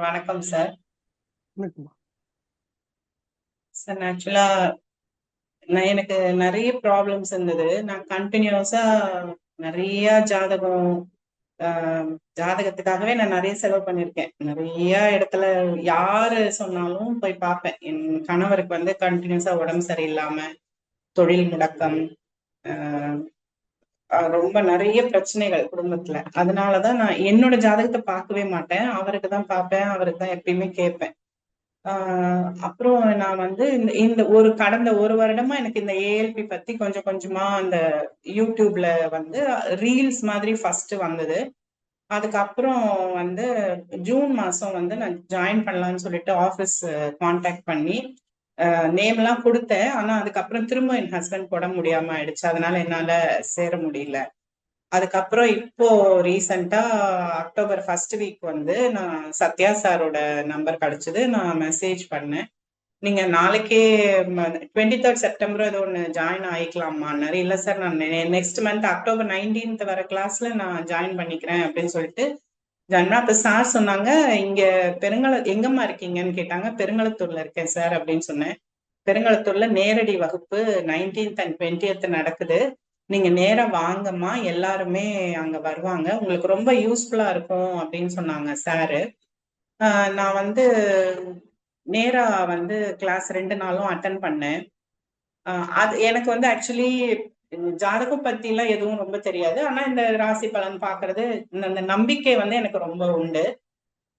வணக்கம் sir. Sir ஆக்சுவலா நான் எனக்கு நிறைய ப்ராப்ளம்ஸ் இருந்தது. நான் கண்டினியூஸா நிறைய ஜாதகம் ஜாதகத்துக்காகவே நான் நிறைய செலவு பண்ணியிருக்கேன். நிறைய இடத்துல யாரு சொன்னாலும் போய் பார்ப்பேன். என் கணவருக்கு வந்து கண்டினியூஸா உடம்பு சரியில்லாம தொழில் முடக்கம் ரொம்ப நிறைய பிரச்சனைகள் குடும்பத்துல. அதனாலதான் நான் என்னோட ஜாதகத்தை பார்க்கவே மாட்டேன். அவருக்கு தான் பார்ப்பேன். அவருக்கு தான் எப்பயுமே கேட்பேன். ஆஹ் அப்புறம் நான் வந்து இந்த இந்த ஒரு கடந்த ஒரு வருடமா எனக்கு இந்த ஏஎல்பி பத்தி கொஞ்சம் கொஞ்சமா அந்த யூடியூப்ல வந்து ரீல்ஸ் மாதிரி ஃபர்ஸ்ட் வந்தது. அதுக்கப்புறம் வந்து ஜூன் மாசம் வந்து நான் ஜாயின் பண்ணலாம்னு சொல்லிட்டு ஆஃபீஸ் காண்டாக்ட் பண்ணி நேம் எல்லாம் கொடுத்தேன். ஆனா அதுக்கப்புறம் திரும்ப என் ஹஸ்பண்ட் போட முடியாம ஆயிடுச்சு. அதனால என்னால சேர முடியல. அதுக்கப்புறம் இப்போ ரீசண்டா அக்டோபர் ஃபர்ஸ்ட் வீக் வந்து நான் சத்யா சாரோட நம்பர் கிடைச்சது. நான் மெசேஜ் பண்ணேன். நீங்க நாளைக்கே டுவெண்ட்டி தேர்ட் செப்டம்பர் ஏதோ ஒன்று ஜாயின் ஆயிக்கலாமான்னாரு. இல்லை சார் நான் நெக்ஸ்ட் மந்த் அக்டோபர் நைன்டீன்த் வர கிளாஸ்ல நான் ஜாயின் பண்ணிக்கிறேன் அப்படின்னு சொல்லிட்டு ஜாயின் அப்ப சார் சொன்னாங்க இங்க பெருங்கல எங்கம்மா இருக்கீங்கன்னு கேட்டாங்க. பெருங்கலத்தூர்ல இருக்கேன் சார் அப்படின்னு சொன்னேன். பெருங்கலத்தூர்ல நேரடி வகுப்பு நைன்டீன்த் அண்ட் டுவெண்ட்டியத் நடக்குது. நீங்க நேரா வாங்கம்மா. எல்லாருமே அங்க வருவாங்க. உங்களுக்கு ரொம்ப யூஸ்ஃபுல்லா இருக்கும் அப்படின்னு சொன்னாங்க சாரு. நான் வந்து நேரா வந்து கிளாஸ் ரெண்டு நாளும் அட்டன் பண்ணேன். அது எனக்கு வந்து ஆக்சுவலி ஜாதகம் பத்தி எல்லாம் எதுவும் ரொம்ப தெரியாது. ஆனா இந்த ராசி பலன் பாக்குறது இந்த நம்பிக்கை வந்து எனக்கு ரொம்ப உண்டு.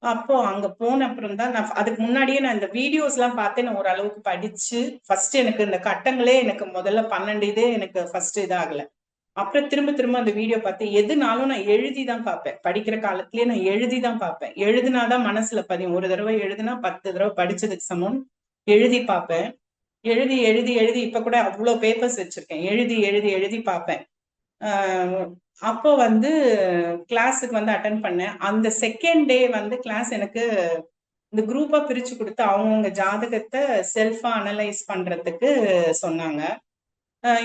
அப்போ அங்க போன அப்புறம் தான் நான் அதுக்கு முன்னாடியே நான் இந்த வீடியோஸ் எல்லாம் பார்த்து நான் ஓரளவுக்கு படிச்சு ஃபர்ஸ்ட் எனக்கு இந்த கட்டங்களே எனக்கு முதல்ல பன்னெண்டு இதே எனக்கு ஃபர்ஸ்ட் இதாகல. அப்புறம் திரும்ப திரும்ப அந்த வீடியோ பார்த்து எதுனாலும் நான் எழுதி தான் பார்ப்பேன். படிக்கிற காலத்திலேயே நான் எழுதி தான் பார்ப்பேன். எழுதுனாதான் மனசுல பதியும். ஒரு தடவை எழுதினா பத்து தடவை படிச்சதுக்கு சமம். எழுதி பார்ப்பேன். எழுதி எழுதி எழுதி இப்ப கூட அவ்வளோ பேப்பர்ஸ் வச்சிருக்கேன். எழுதி எழுதி எழுதி பார்ப்பேன் அப்போ வந்து கிளாஸுக்கு வந்து அட்டன் பண்ணேன். அந்த செகண்ட் டே வந்து கிளாஸ் எனக்கு இந்த குரூப்பா பிரிச்சு கொடுத்து அவங்கவுங்க ஜாதகத்தை செல்ஃபா அனலைஸ் பண்றதுக்கு சொன்னாங்க.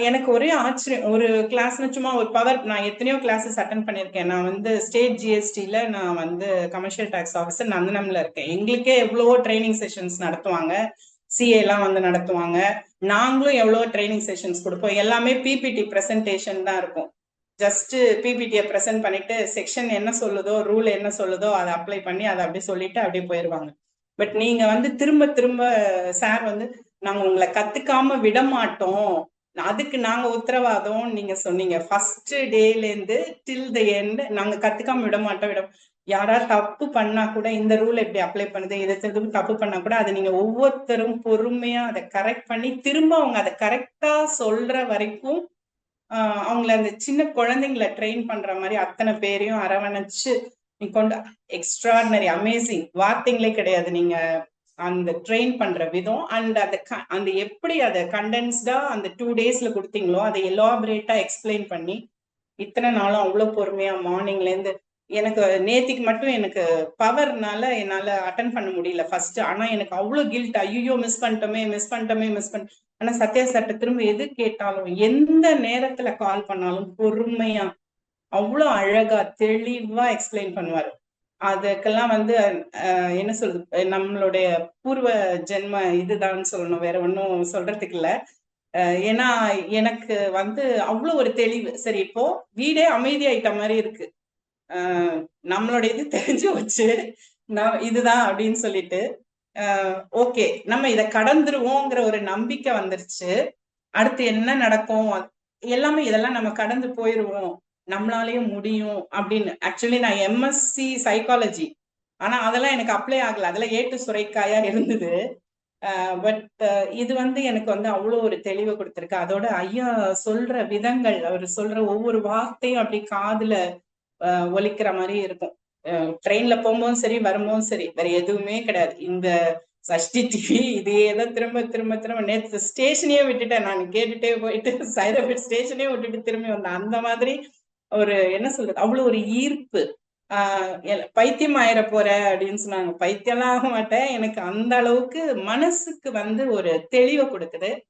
எனக்கு ஒரே ஆச்சரியம். ஒரு கிளாஸ்னு சும்மா ஒரு பவர் நான் எத்தனையோ கிளாஸஸ் அட்டன் பண்ணியிருக்கேன். நான் வந்து ஸ்டேட் ஜிஎஸ்டியில நான் வந்து கமர்ஷியல் டாக்ஸ் ஆஃபீஸர் நந்தனம்ல இருக்கேன். எங்களுக்கே எவ்வளவோ ட்ரைனிங் செஷன்ஸ் நடத்துவாங்க. சிஏ எல்லாம் வந்து நடத்துவாங்க. நாங்களும் எவ்வளோ ட்ரைனிங் செஷன்ஸ் கொடுப்போம். எல்லாமே பிபிடி ப்ரெசன்டேஷன் தான் இருக்கும். ஜஸ்ட் பிபிடியை ப்ரெசென்ட் பண்ணிட்டு செக்ஷன் என்ன சொல்லுதோ ரூல் என்ன சொல்லுதோ அதை அப்ளை பண்ணி அதை அப்படியே சொல்லிட்டு அப்படியே போயிடுவாங்க பட் நீங்க வந்து திரும்ப திரும்ப சார் வந்து நாங்க உங்களை கத்துக்காம விட மாட்டோம். அதுக்கு நாங்க உத்தரவாதம் நீங்க சொன்னீங்க. ஃபர்ஸ்ட் டேல இருந்து டில் த எண்ட் நாங்க கத்துக்காம விட மாட்டோம் விட யாராவது தப்பு பண்ணா கூட இந்த ரூல் எப்படி அப்ளை பண்ணுது இதை திரும்ப தப்பு பண்ணா கூட அதை நீங்க ஒவ்வொருத்தரும் பொறுமையா அதை கரெக்ட் பண்ணி திரும்ப அவங்க அதை கரெக்டா சொல்ற வரைக்கும் ஆஹ் அவங்கள அந்த சின்ன குழந்தைங்களை ட்ரெயின் பண்ற மாதிரி அத்தனை பேரையும் அரவணைச்சு நீ கொண்டு எக்ஸ்ட்ராடினரி அமேசிங் வார்த்தைங்களே கிடையாது. நீங்க அந்த ட்ரெயின் பண்ற விதம் அண்ட் அந்த அந்த எப்படி அதை கண்டென்ஸ்டா அந்த டூ டேஸ்ல கொடுத்தீங்களோ அதை எலாபரேட்டா எக்ஸ்பிளைன் பண்ணி இத்தனை நாளும் அவ்வளவு பொறுமையா மார்னிங்ல இருந்து எனக்கு நேத்திக்கு மட்டும் எனக்கு பவர்னால என்னால அட்டன் பண்ண முடியல ஃபர்ஸ்ட் ஆனா எனக்கு அவ்வளவு கில்ட் ஐயோ மிஸ் பண்ணிட்டோமே மிஸ் பண்ணிட்டோமே மிஸ் பண்ண ஆனா சத்யா சட்ட திரும்ப எது கேட்டாலும் எந்த நேரத்துல கால் பண்ணாலும் பொறுமையா அவ்வளவு அழகா தெளிவா எக்ஸ்பிளைன் பண்ணுவாரு. அதுக்கெல்லாம் வந்து என்ன சொல்றது நம்மளுடைய பூர்வ ஜென்ம இதுதான் சொல்லணும் வேற ஒன்றும் சொல்றதுக்கு இல்ல. ஏன்னா எனக்கு வந்து அவ்வளோ ஒரு தெளிவு. சரி இப்போ வீடே அமைதியாயிட்ட மாதிரி இருக்கு. நம்மளோட இது தெரிஞ்சு வச்சு நான் இதுதான் அப்படின்னு சொல்லிட்டு ஓகே நம்ம இதை கடந்துருவோங்கிற ஒரு நம்பிக்கை வந்துருச்சு. அடுத்து என்ன நடக்கும்? எல்லாமே இதெல்லாம் நம்ம கடந்து போயிருவோம். நம்மளாலேயும் முடியும் அப்படின்னு. ஆக்சுவலி நான் எம்எஸ்சி சைக்காலஜி ஆனா அதெல்லாம் எனக்கு அப்ளை ஆகல. அதெல்லாம் ஏட்டு சுரைக்காயா இருந்தது. பட் இது வந்து எனக்கு வந்து அவ்வளோ ஒரு தெளிவு கொடுத்துருக்கு. அதோட ஐயா சொல்ற விதங்கள் அவர் சொல்ற ஒவ்வொரு வார்த்தையும் அப்படி காதுல ஒலிக்கிற மாதிரி இருக்கும். ட்ரெயின்ல போகும்போதும் சரி வரும்போதும் சரி வேற எதுவுமே கிடையாது. இந்த சஷ்டி டிவி இதையே தான் திரும்ப திரும்ப திரும்ப நேற்று ஸ்டேஷனையே விட்டுட்டேன். நான் கேட்டுட்டே போயிட்டு சைதாபேட் ஸ்டேஷனே விட்டுட்டு திரும்பி வந்தேன். அந்த மாதிரி ஒரு என்ன சொல்றது? அவ்வளவு ஒரு ஈர்ப்பு. ஆஹ் பைத்தியம் ஆயிட போற அப்படின்னு சொன்னாங்க. பைத்தியம்லாம் ஆக மாட்டேன். எனக்கு அந்த அளவுக்கு மனசுக்கு வந்து ஒரு தெளிவை கொடுக்குது.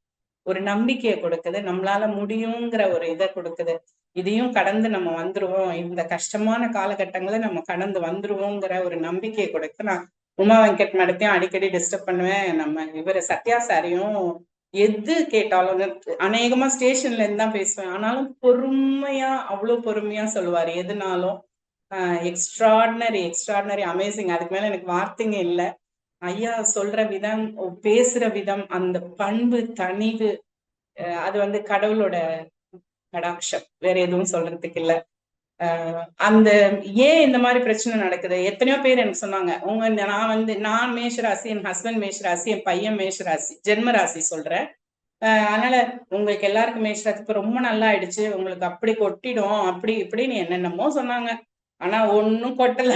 ஒரு நம்பிக்கையை கொடுக்குது. நம்மளால முடியுங்கிற ஒரு இதை கொடுக்குது. இதையும் கடந்து நம்ம வந்துருவோம். இந்த கஷ்டமான காலகட்டங்களை நம்ம கடந்து வந்துருவோங்கிற ஒரு நம்பிக்கையை கொடுத்து நான் உமா வெங்கட் மேடத்தையும் அடிக்கடி டிஸ்டர்ப் பண்ணுவேன். நம்ம இவர் சத்யா சாரையும் எது கேட்டாலும் அநேகமா ஸ்டேஷன்ல இருந்து தான் பேசுவேன். ஆனாலும் பொறுமையா அவ்வளவு பொறுமையா சொல்லுவாரு. எதுனாலும் எக்ஸ்ட்ராடினரி எக்ஸ்ட்ராடினரி அமேசிங் அதுக்கு மேல எனக்கு வார்த்தைங்க இல்லை. ஐயா சொல்ற விதம் பேசுற விதம் அந்த பண்பு தனிவு அது வந்து கடவுளோட கடாட்சம். வேற எதுவும் சொல்றதுக்கு இல்லை. அந்த ஏன் இந்த மாதிரி பிரச்சனை நடக்குது? எத்தனையோ பேர் எனக்கு சொன்னாங்க. உங்க நான் வந்து நான் மேஷராசி என் ஹஸ்பண்ட் மேஷராசி என் பையன் மேஷராசி ஜென்மராசி ஜென்ம ராசி சொல்றேன். அதனால உங்களுக்கு எல்லாருக்கும் மேஷராசி இப்ப ரொம்ப நல்லா ஆயிடுச்சு உங்களுக்கு அப்படி கொட்டிடும் அப்படி இப்படின்னு என்னென்னமோ சொன்னாங்க. ஆனா ஒன்னும் கொட்டல.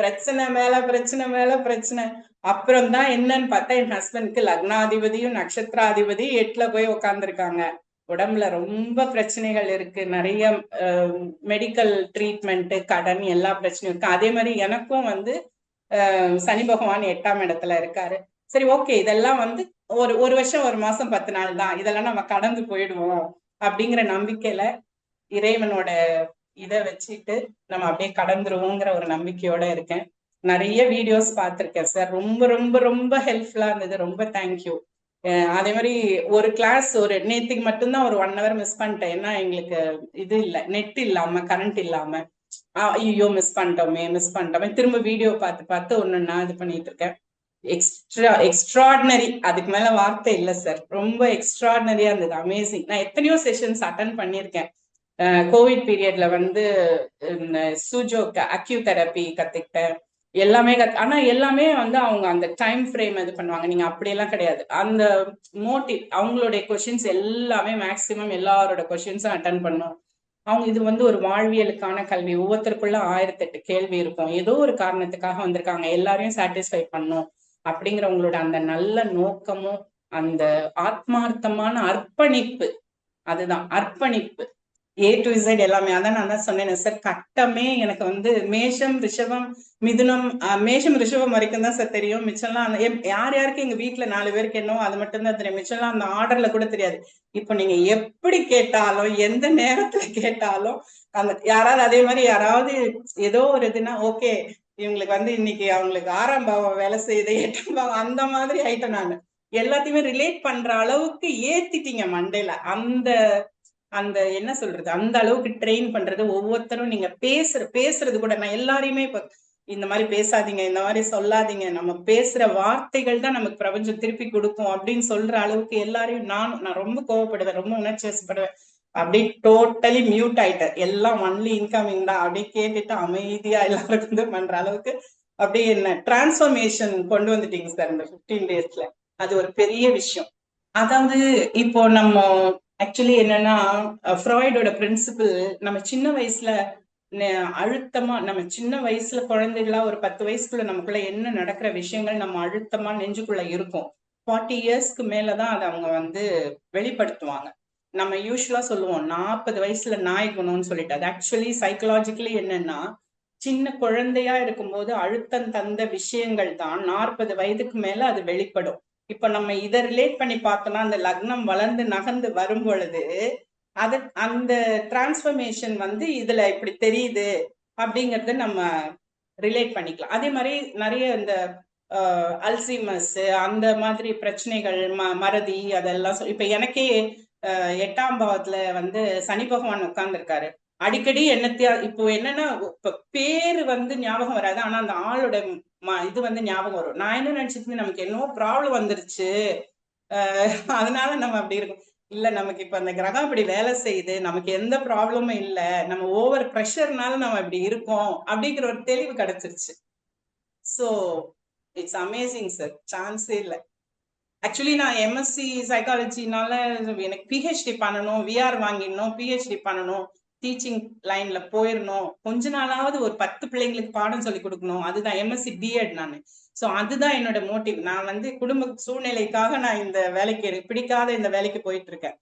பிரச்சனை மேல பிரச்சனை மேல பிரச்சனை. அப்புறம் தான் என்னன்னு பார்த்தா என் ஹஸ்பண்ட்க்கு லக்னாதிபதியும் நட்சத்திராதிபதியும் எட்டுல போய் உட்கார்ந்துருக்காங்க உடம்புல ரொம்ப பிரச்சனைகள் இருக்கு. நிறைய மெடிக்கல் ட்ரீட்மெண்ட் கடன் எல்லா பிரச்சனையும் இருக்கு. அதே மாதிரி எனக்கும் வந்து சனி பகவான் எட்டாம் இடத்துல இருக்காரு. சரி ஓகே இதெல்லாம் வந்து ஒரு ஒரு வருஷம் ஒரு மாசம் பத்து நாள் தான். இதெல்லாம் நம்ம கடந்து போயிடுவோம் அப்படிங்கிற நம்பிக்கையில இறைவனோட இதை வச்சுட்டு நம்ம அப்படியே கடந்துருவோங்கிற ஒரு நம்பிக்கையோட இருக்கேன். நிறைய வீடியோஸ் பார்த்துருக்கேன் சார் ரொம்ப ரொம்ப ரொம்ப ஹெல்ப்ஃபுல்லா இருந்தது. ரொம்ப தேங்க்யூ அதே மாதிரி ஒரு கிளாஸ் ஒரு நேத்துக்கு மட்டும்தான் ஒரு ஒன் ஹவர் மிஸ் பண்ணிட்டேன். ஏன்னா எங்களுக்கு இது இல்ல நெட் இல்லாம கரண்ட் இல்லாம. ஐயோ மிஸ் பண்ணிட்டோமே மிஸ் பண்ணிட்டோமே. திரும்ப வீடியோ பார்த்து பார்த்து ஒன்னொன்னா இது பண்ணிட்டு இருக்கேன். எக்ஸ்ட்ரா எக்ஸ்ட்ராடினரி அதுக்கு மேல வார்த்தை இல்ல சார் ரொம்ப எக்ஸ்ட்ராடினரியா இருந்தது. அமேசிங் நான் எத்தனையோ செஷன்ஸ் அட்டன் பண்ணியிருக்கேன். கோவிட் பீரியட்ல வந்து சூஜோ அக்யூ தெரப்பி கத்துக்கிட்டேன். எல்லாமே கத் ஆனா எல்லாமே வந்து அவங்க அந்த டைம் ஃப்ரேம் இது பண்ணுவாங்க. நீங்க அப்படியெல்லாம் கிடையாது. அந்த மோட்டிவ் அவங்களுடைய கொஷின்ஸ் எல்லாமே மேக்சிமம் எல்லாரோட கொஷின்ஸும் அட்டன் பண்ணும். அவங்க இது வந்து ஒரு வாழ்வியலுக்கான கல்வி. ஒவ்வொருத்தருக்குள்ள ஆயிரத்தெட்டு கேள்வி இருக்கும். ஏதோ ஒரு காரணத்துக்காக வந்திருக்காங்க. எல்லாரையும் சாட்டிஸ்ஃபை பண்ணும். அப்படிங்கிறவங்களோட அந்த நல்ல நோக்கமும் அந்த ஆத்மார்த்தமான அர்ப்பணிப்பு அதுதான் அர்ப்பணிப்பு. ஏ டு இசைட் எல்லாமே. அதான் நான் தான் சொன்னேன் சார் கட்டமே எனக்கு வந்து மேஷம் ரிஷபம் மிதுனம் மேஷம் ரிஷபம் வரைக்கும் தான் சார் தெரியும். மிச்சம்லாம் அந்த யார் யாருக்கு எங்க வீட்டுல நாலு பேருக்கு என்னவோ அது மட்டும்தான் தெரியும். மிச்சம்லாம் அந்த ஆர்டர்ல கூட தெரியாது. இப்போ நீங்க எப்படி கேட்டாலும் எந்த நேரத்துல கேட்டாலும் அந்த யாராவது அதே மாதிரி யாராவது ஏதோ ஒரு இதுனா ஓகே இவங்களுக்கு வந்து இன்னைக்கு அவங்களுக்கு ஆறாம் பாவம் வேலை செய்யுது எட்டாம் பாவம் அந்த மாதிரி ஆயிட்டேன் நான். எல்லாத்தையுமே ரிலேட் பண்ற அளவுக்கு ஏத்திட்டீங்க மண்டேல அந்த அந்த என்ன சொல்றது? அந்த அளவுக்கு ட்ரெயின் பண்றது ஒவ்வொருத்தரும் நீங்க பேசுற பேசுறது கூட நான் எல்லாரையுமே இப்ப இந்த மாதிரி பேசாதீங்க இந்த மாதிரி சொல்லாதீங்க. நம்ம பேசுற வார்த்தைகள் தான் நமக்கு பிரபஞ்சம் திருப்பி கொடுக்கும் அப்படின்னு சொல்ற அளவுக்கு எல்லாரையும் நான் நான் ரொம்ப கோவப்படுவேன் ரொம்ப உணர்ச்சி வசப்படுவேன். அப்படியே டோட்டலி மியூட் ஆயிட்டேன். எல்லாம் ஒன்லி இன்கமிங் தான். அப்படியே கேட்டுட்டு அமைதியா எல்லாருக்கும் வந்து பண்ற அளவுக்கு அப்படியே என்ன டிரான்ஸ்ஃபர்மேஷன் கொண்டு வந்துட்டீங்க சார் இந்த 15 டேஸ்ல அது ஒரு பெரிய விஷயம். அதாவது இப்போ நம்ம ஆக்சுவலி என்னன்னா ஃப்ராய்டோட பிரின்சிபிள் நம்ம சின்ன வயசுல அழுத்தமா நம்ம சின்ன வயசுல குழந்தைகளா ஒரு பத்து வயசுக்குள்ள நமக்குள்ள என்ன நடக்கிற விஷயங்கள் நம்ம அழுத்தமா நெஞ்சுக்குள்ள இருக்கும். ஃபார்ட்டி இயர்ஸ்க்கு மேலதான் அதை அவங்க வந்து வெளிப்படுத்துவாங்க. நம்ம யூஸ்வலா சொல்லுவோம் நாற்பது வயசுல நாய் குணம்னு சொல்லிட்டு. அது ஆக்சுவலி சைக்கலாஜிக்கலி என்னன்னா சின்ன குழந்தையா இருக்கும்போது அழுத்தம் தந்த விஷயங்கள் தான் நாற்பது வயதுக்கு மேல அது வெளிப்படும். இப்ப நம்ம இதை ரிலேட் பண்ணி பார்த்தோம்னா அந்த லக்னம் வளர்ந்து நகர்ந்து வரும் பொழுது அது அந்த டிரான்ஸ்ஃபர்மேஷன் வந்து இதுல இப்படி தெரியுது அப்படிங்கறத நம்ம ரிலேட் பண்ணிக்கலாம். அதே மாதிரி நிறைய இந்த அல்சிமஸ் அந்த மாதிரி பிரச்சனைகள் ம மறதி அதெல்லாம் சொல் இப்ப எனக்கே எட்டாம் பாவத்துல வந்து சனி பகவான் உட்கார்ந்துருக்காரு. அடிக்கடி என்னத்தையா இப்போ என்னன்னா இப்ப பேரு வந்து ஞாபகம் வராது. ஆனா அந்த ஆளோட இது வந்து ஞாபகம் வரும். நான் என்ன நினைச்சிட்டு நமக்கு என்னவோ ப்ராப்ளம் வந்துருச்சு. அதனால நம்ம அப்படி இருக்கும். இல்ல நமக்கு இப்ப அந்த கிரகம் அப்படி வேலை செய்யுது. நமக்கு எந்த ப்ராப்ளமும் இல்ல. நம்ம ஓவர் ப்ரெஷர்னால நம்ம இப்படி இருக்கோம். அப்படிங்கிற ஒரு தெளிவு கிடைச்சிருச்சு. சோ இட்ஸ் அமேசிங் சார் சான்ஸே இல்ல. ஆக்சுவலி நான் எம்எஸ்சி சைக்காலஜினால எனக்கு பிஹெச்டி பண்ணணும். விஆர் வாங்கிடணும். பிஹெச்டி பண்ணணும். டீச்சிங் லைன்ல போயிடணும் கொஞ்ச நாளாவது ஒரு பத்து பிள்ளைங்களுக்கு பாடம் சொல்லி கொடுக்கணும். அதுதான் எம்எஸ்சி பிஎட் நான். சோ அதுதான் என்னோட மோட்டிவ் நான் வந்து குடும்ப சூழ்நிலைக்காக நான் இந்த வேலைக்கு பிடிக்காத இந்த வேலைக்கு போயிட்டு இருக்கேன்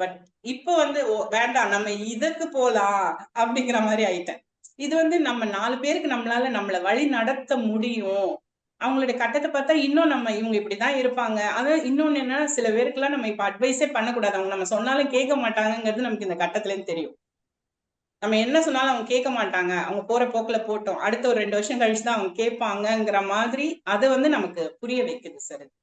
பட் இப்போ வந்து ஓ, வேண்டாம். நம்ம இதுக்கு போலாம் அப்படிங்கிற மாதிரி ஆயிட்டேன். இது வந்து நம்ம நாலு பேருக்கு நம்மளால நம்மள வழி நடத்த முடியும். அவங்களுடைய கட்டத்தை பார்த்தா இன்னும் நம்ம இவங்க இப்படிதான் இருப்பாங்க. அதான் இன்னொன்னு என்னன்னா சில பேருக்குலாம் நம்ம இப்ப அட்வைஸே பண்ணக்கூடாது. அவங்க நம்ம சொன்னாலும் கேட்க மாட்டாங்கங்கிறது நமக்கு இந்த கட்டத்துல தெரியும். நம்ம என்ன சொன்னாலும் அவங்க கேட்க மாட்டாங்க. அவங்க போற போக்குல போட்டோம். அடுத்த ஒரு ரெண்டு வருஷம் கழிச்சு தான் அவங்க கேட்பாங்கங்கிற மாதிரி அதை வந்து நமக்கு புரிய வைக்குது சார்